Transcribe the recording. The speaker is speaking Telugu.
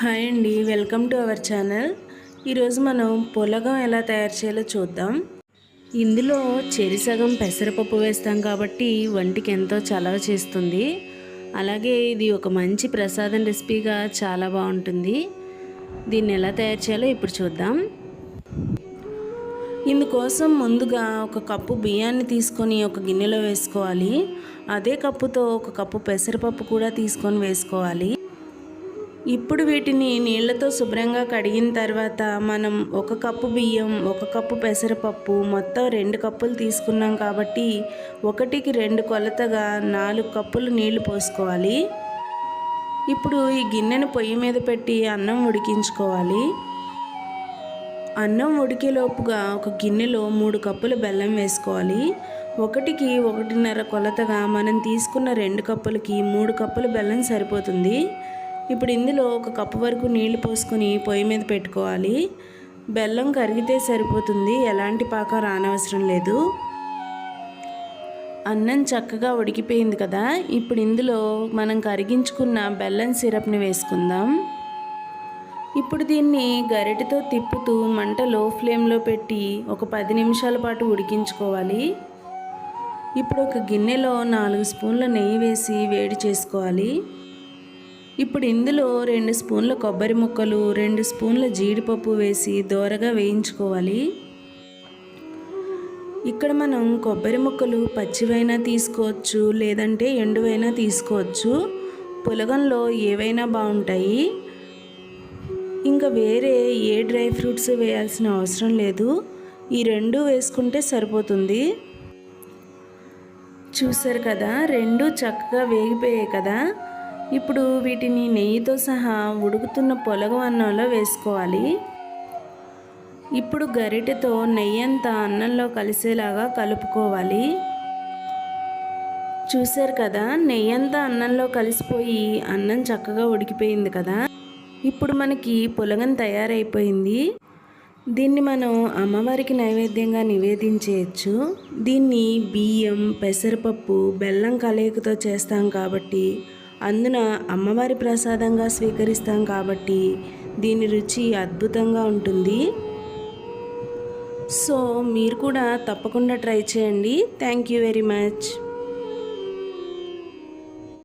హాయ్ అండి వెల్కమ్ టు అవర్ ఛానల్. ఈరోజు మనం పులగం ఎలా తయారు చేయాలో చూద్దాం. ఇందులో చెరి సగం పెసరపప్పు వేస్తాం కాబట్టి వంటికి ఎంతో చలవ చేస్తుంది. అలాగే ఇది ఒక మంచి ప్రసాదం రెసిపీగా చాలా బాగుంటుంది. దీన్ని ఎలా తయారు చేయాలో ఇప్పుడు చూద్దాం. ఇందుకోసం ముందుగా ఒక కప్పు బియ్యాన్ని తీసుకొని ఒక గిన్నెలో వేసుకోవాలి. అదే కప్పుతో ఒక కప్పు పెసరపప్పు కూడా తీసుకొని వేసుకోవాలి. ఇప్పుడు వీటిని నీళ్ళతో శుభ్రంగా కడిగిన తర్వాత మనం ఒక కప్పు బియ్యం ఒక కప్పు పెసరపప్పు మొత్తం రెండు కప్పులు తీసుకున్నాం కాబట్టి ఒకటికి రెండు కొలతగా నాలుగు కప్పులు నీళ్ళు పోసుకోవాలి. ఇప్పుడు ఈ గిన్నెను పొయ్యి మీద పెట్టి అన్నం ఉడికించుకోవాలి. అన్నం ఉడికేలోపుగా ఒక గిన్నెలో మూడు కప్పులు బెల్లం వేసుకోవాలి. ఒకటికి ఒకటిన్నర కొలతగా మనం తీసుకున్న రెండు కప్పులకి మూడు కప్పులు బెల్లం సరిపోతుంది. ఇప్పుడు ఇందులో ఒక కప్పు వరకు నీళ్ళు పోసుకొని పొయ్యి మీద పెట్టుకోవాలి. బెల్లం కరిగితే సరిపోతుంది. ఎలాంటి పాక రానవసరం లేదు. అన్నం చక్కగా ఉడికిపోయింది కదా. ఇప్పుడు ఇందులో మనం కరిగించుకున్న బెల్లం సిరప్ని వేసుకుందాం. ఇప్పుడు దీన్ని గరిటెతో తిప్పుతూ మంట లో ఫ్లేమ్లో పెట్టి ఒక పది నిమిషాల పాటు ఉడికించుకోవాలి. ఇప్పుడు ఒక గిన్నెలో నాలుగు స్పూన్ల నెయ్యి వేసి వేడి చేసుకోవాలి. ఇప్పుడు ఇందులో రెండు స్పూన్ల కొబ్బరి ముక్కలు రెండు స్పూన్ల జీడిపప్పు వేసి దోరగా వేయించుకోవాలి. ఇక్కడ మనం కొబ్బరి ముక్కలు పచ్చివైనా తీసుకోవచ్చు లేదంటే ఎండువైనా తీసుకోవచ్చు. పులగంలో ఏవైనా బాగుంటాయి. ఇంకా వేరే ఏ డ్రై ఫ్రూట్స్ వేయాల్సిన అవసరం లేదు. ఈ రెండు వేసుకుంటే సరిపోతుంది. చూసారు కదా రెండు చక్కగా వేగిపోయాయి కదా. ఇప్పుడు వీటిని నెయ్యితో సహా ఉడుకుతున్న పొలగం అన్నంలో వేసుకోవాలి. ఇప్పుడు గరిటెతో నెయ్యి అంతా అన్నంలో కలిసేలాగా కలుపుకోవాలి. చూశారు కదా నెయ్యి అంతా అన్నంలో కలిసిపోయి అన్నం చక్కగా ఉడికిపోయింది కదా. ఇప్పుడు మనకి పులగం తయారైపోయింది. దీన్ని మనం అమ్మవారికి నైవేద్యంగా నివేదించేయచ్చు. దీన్ని బియ్యం పెసరపప్పు బెల్లం కలయికతో చేస్తాం కాబట్టి అందున అమ్మవారి ప్రసాదంగా స్వీకరిస్తాం కాబట్టి దీని రుచి అద్భుతంగా ఉంటుంది. సో మీరు కూడా తప్పకుండా ట్రై చేయండి. Thank you very much